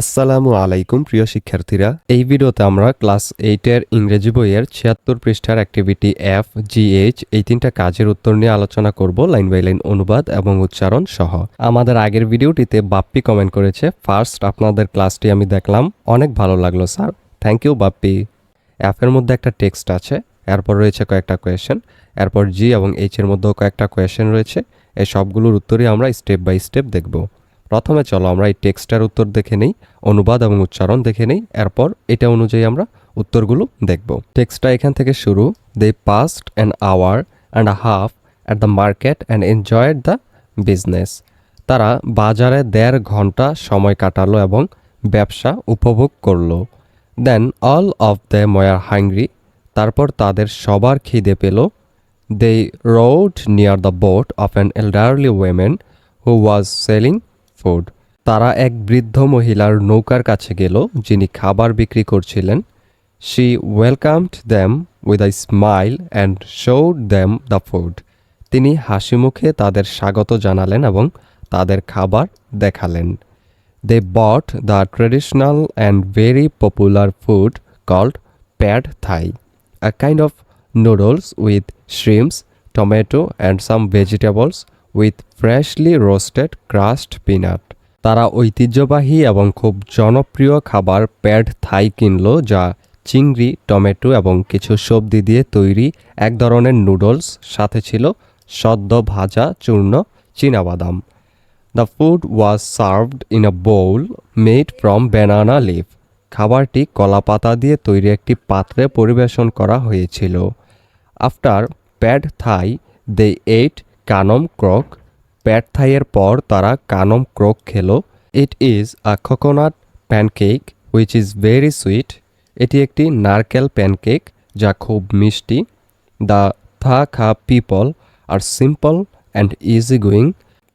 আসসালামু আলাইকুম, প্রিয় শিক্ষার্থীরা। এই ভিডিওতে আমরা ক্লাস এইটের ইংরেজি বইয়ের ছিয়াত্তর পৃষ্ঠার অ্যাক্টিভিটি এফ জি এইচ এই তিনটা কাজের উত্তর নিয়ে আলোচনা করব, লাইন বাই লাইন অনুবাদ এবং উচ্চারণ সহ। আমাদের আগের ভিডিওটিতে বাপ্পি কমেন্ট করেছে, ফার্স্ট আপনাদের ক্লাসটি আমি দেখলাম, অনেক ভালো লাগল স্যার। Thank you Bappi. অ্যাপের মধ্যে একটা টেক্সট আছে, এরপর রয়েছে কয়েকটা কোয়েশ্চেন এরপর জি এবং এইচ এর মধ্যেও কয়েকটা কোয়েশ্চেন রয়েছে। এই সবগুলোর উত্তরই আমরা স্টেপ বাই স্টেপ দেখব। প্রথমে চলো আমরা এই টেক্সটার উত্তর দেখে নেই, অনুবাদ এবং উচ্চারণ দেখে নেই, এরপর এটা অনুযায়ী আমরা উত্তরগুলো দেখব। টেক্সটটা এখান থেকে শুরু they passed an hour and a half at the market and enjoyed the business তারা বাজারে দেড় ঘণ্টা সময় কাটালো এবং ব্যবসা উপভোগ করল। Then all of the more hungry তারপর তাদের সবার খিদে পেল। They rowed near the boat of an elderly women who was selling food তারা এক বৃদ্ধ মহিলার নৌকার কাছে গেল, যিনি খাবার বিক্রি করছিলেন। She welcomed them with a smile and showed them the food তিনি হাসি মুখে তাদের স্বাগত জানালেন এবং তাদের খাবার দেখালেন। They bought the traditional and very popular food called pad Thai a kind of noodles with shrimps tomato and some vegetables with freshly roasted crust peanut তারা ঐতিহ্যবাহী এবং খুব জনপ্রিয় খাবার প্যাড থাই কিনল যা চিংড়ি, টমেটো এবং কিছু সবজি দিয়ে তৈরি এক ধরনের নুডলস সাথে ছিল সদ্য ভাজা চূর্ণ চীনাবাদাম। The food was served in a bowl made from banana leaf খাবারটি কলা পাতা দিয়ে তৈরি একটি পাত্রে পরিবেশন করা হয়েছিল। After pad Thai they ate khanom krok pad থাইয়ের পর তারা কানম ক্রক খেলো। It is a coconut pancake which is very sweet এটি একটি নারকেল প্যানকেক যা খুব মিষ্টি। The Tha Kha people are simple and easy going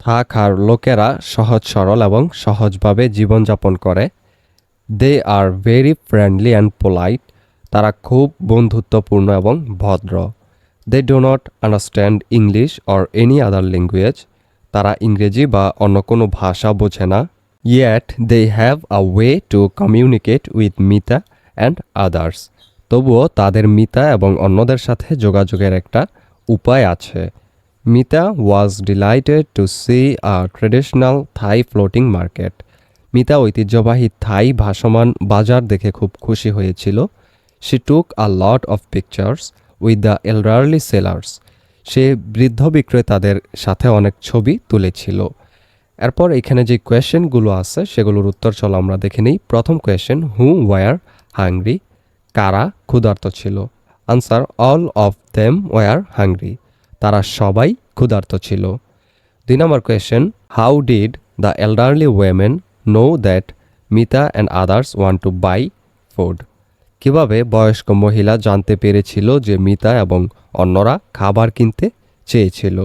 Tha খার লোকেরা সহজ সরল এবং সহজভাবে জীবনযাপন করে। They are very friendly and polite তারা খুব বন্ধুত্বপূর্ণ এবং ভদ্র। They do not understand English or any other language তারা ইংরেজি বা অন্য কোনো ভাষা বোঝে না। Yet they have a way to communicate with Mita and others তবুও তাদের মিতা এবং অন্যদের সাথে যোগাযোগের একটা উপায় আছে। Mita was delighted to see a traditional Thai floating market Mita ঐতিহ্যবাহী থাই ভাসমান বাজার দেখে খুব খুশি হয়েছিল। She took a lot of pictures with the elderly sellers সে বৃদ্ধ বিক্রেতাদের সাথে অনেক ছবি তুলেছিল। এরপর এখানে যে কোয়েশ্চেনগুলো আছে, সেগুলোর উত্তর চলো আমরা দেখে নিই। প্রথম কোয়েশ্চেন হু ওয়ার হাংরি কারা ক্ষুধার্ত ছিল? Answer all of them were hungry তারা সবাই ক্ষুধার্ত ছিল। দুই নম্বর question how did the elderly women know that Mita and others want to buy food কীভাবে বয়স্ক মহিলা জানতে পেরেছিল যে মিতা এবং অন্যরা খাবার কিনতে চেয়েছিল?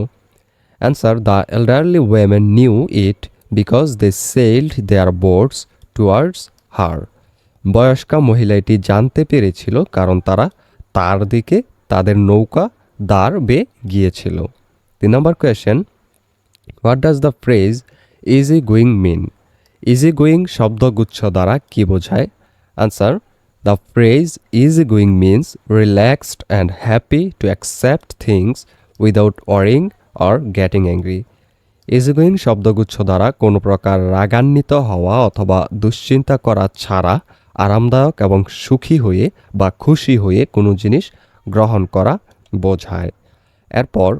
Answer the elderly women knew it because they sailed their boats towards her বয়স্কা মহিলা এটি জানতে পেরেছিল কারণ তারা তার দিকে তাদের নৌকা দাঁড় বে গিয়েছিল। তিন নম্বর question what does the phrase easy going mean easy going শব্দগুচ্ছ দ্বারা কি বোঝায়? Answer the phrase easy going means relaxed and happy to accept things without worrying or getting angry easy going শব্দগুচ্ছ দ্বারা কোনো প্রকার রাগান্বিত হওয়া অথবা দুশ্চিন্তা করা ছাড়া আরামদায়ক এবং সুখী হয়ে বা খুশি হয়ে কোনো জিনিস গ্রহণ করা বোঝায়। এরপর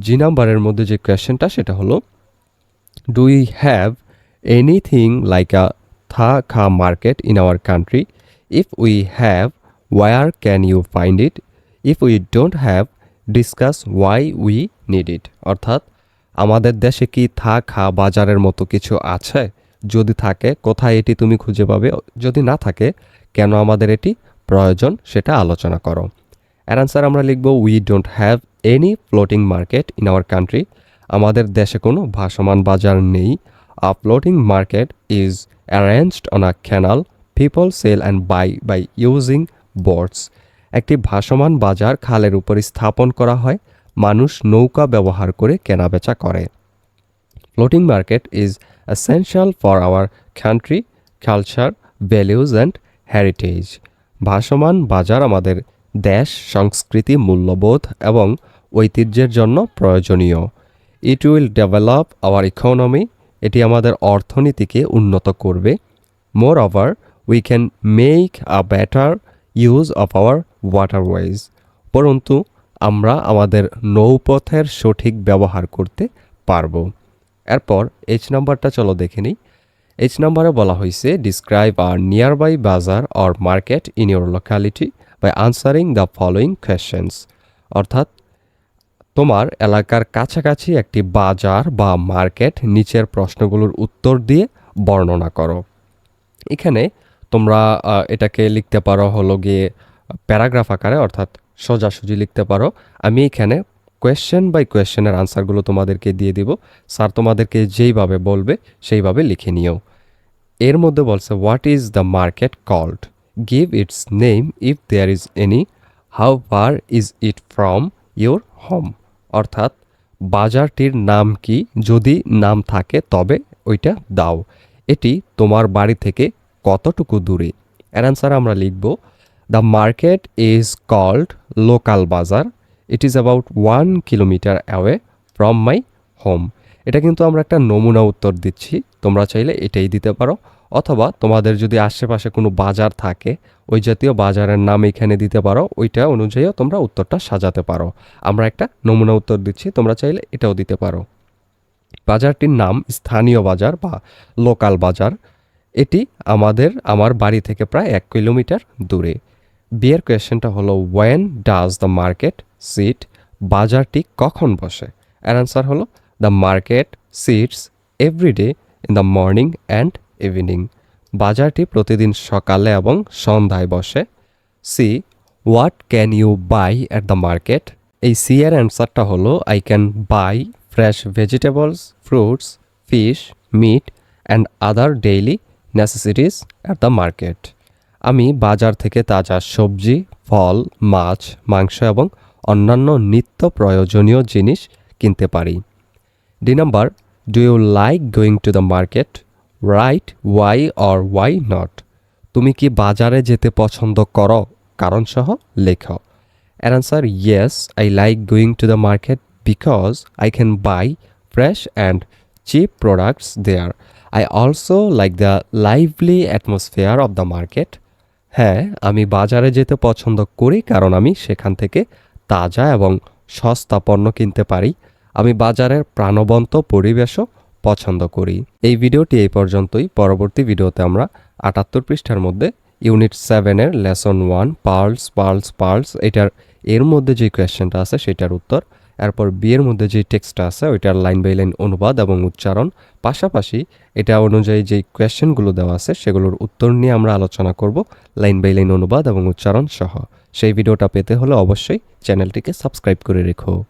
জি নাম্বারের মধ্যে যে কোয়েশ্চেনটা সেটা হলো do you have anything like a Tha Kha market in our country if we have where can you find it if we don't have discuss why we need it অর্থাৎ, আমাদের দেশে কি থা খা বাজারের মতো কিছু আছে? যদি থাকে, কোথায় এটি তুমি খুঁজে পাবে? যদি না থাকে, কেন আমাদের এটি প্রয়োজন? সেটা আলোচনা করো। এর আনসার আমরা লিখব we don't have any floating market in our country আমাদের দেশে কোনো ভাসমান বাজার নেই। A floating market is arranged on a canal people sell and buy by using boats একটি ভাসমান বাজার খালের উপর স্থাপন করা হয়। মানুষ নৌকা ব্যবহার করে কেনাবেচা করে। Floating market is essential for our country culture values and heritage ভাসমান বাজার আমাদের দেশ, সংস্কৃতি, মূল্যবোধ এবং ঐতিহ্যের জন্য প্রয়োজনীয়। It will develop our economy এটি আমাদের অর্থনীতিকে উন্নত করবে। Moreover we can make a better use of our waterways পরন্তু, আমরা আমাদের নৌপথের সঠিক ব্যবহার করতে পারব। এরপর এইচ নাম্বারটা চলো দেখে নিই। এইচ নাম্বারে বলা হয়েছে describe a nearby bazaar or market in your locality by answering the following questions অর্থাৎ, তোমার এলাকার কাছাকাছি একটি বাজার বা মার্কেট নিচের প্রশ্নগুলোর উত্তর দিয়ে বর্ণনা করো। এখানে তোমরা এটাকে লিখতে পারো হলো গিয়ে প্যারাগ্রাফ আকারে, অর্থাৎ সোজাসুজি লিখতে পারো। আমি এখানে কোয়েশ্চেন বাই কোয়েশ্চেনের আনসারগুলো তোমাদেরকে দিয়ে দিব। স্যার তোমাদেরকে যেইভাবে বলবে, সেইভাবে লিখে নিও। এর মধ্যে বলছে what is the market called give its name if there is any how far is it from your home অর্থাৎ, বাজারটির নাম কি? যদি নাম থাকে, তবে ওইটা দাও। এটি তোমার বাড়ি থেকে কতটুকু দূরে? এর অ্যান্সার আমরা লিখব the market is called local bazaar it is about one kilometre away from my home এটা কিন্তু আমরা একটা নমুনা উত্তর দিচ্ছি। তোমরা চাইলে এটাই দিতে পারো। অথবা তোমাদের যদি আশেপাশে কোনো বাজার থাকে, ওই জাতীয় বাজারের নাম এখানে দিতে পারো। ওইটা অনুযায়ীও তোমরা উত্তরটা সাজাতে পারো। আমরা একটা নমুনা উত্তর দিচ্ছি, তোমরা চাইলে এটাও দিতে পারো। বাজারটির নাম স্থানীয় বাজার বা লোকাল বাজার। এটি আমাদের, আমার বাড়ি থেকে প্রায় এক কিলোমিটার দূরে। বিয়ের কোয়েশ্চেনটা হলো when does the market sit বাজারটি কখন বসে? এর অ্যান্সার হলো the market sits every day in the morning and evening বাজারটি প্রতিদিন সকালে এবং সন্ধ্যায় বসে। C what can you buy at the market এই সি এর অ্যান্সারটা হলো I can buy fresh vegetables fruits fish meat and other daily necessities at the market আমি বাজার থেকে তাজা সবজি, ফল, মাছ, মাংস এবং অন্যান্য নিত্য প্রয়োজনীয় জিনিস কিনতে পারি। D number do you like going to the market right why or why not তুমি কি বাজারে যেতে পছন্দ করো? কারণ সহ লেখো। এর answer yes I like going to the market because I can buy fresh and cheap products there I also like the lively atmosphere of the market হ্যাঁ আমি বাজারে যেতে পছন্দ করি কারণ আমি সেখান থেকে তাজা এবং সস্তা পণ্য কিনতে পারি। আমি বাজারের প্রাণবন্ত পরিবেশও পছন্দ করি। এই ভিডিওটি এই পর্যন্তই। পরবর্তী ভিডিওতে আমরা আটাত্তর পৃষ্ঠার মধ্যে ইউনিট সেভেনের lesson one, pearls pearls pearls, এটার, এর মধ্যে যে কোয়েশ্চেনটা আছে সেটার উত্তর এরপর বিয়ের মধ্যে যে টেক্সটটা আছে, ওইটার লাইন বাই লাইন অনুবাদ এবং উচ্চারণ। পাশাপাশি এটা অনুযায়ী যে কোয়েশ্চেনগুলো দেওয়া আছে, সেগুলোর উত্তর নিয়ে আমরা আলোচনা করব, লাইন বাই লাইন অনুবাদ এবং উচ্চারণ সহ। সেই ভিডিওটা পেতে হলে অবশ্যই চ্যানেলটিকে সাবস্ক্রাইব করে রেখো।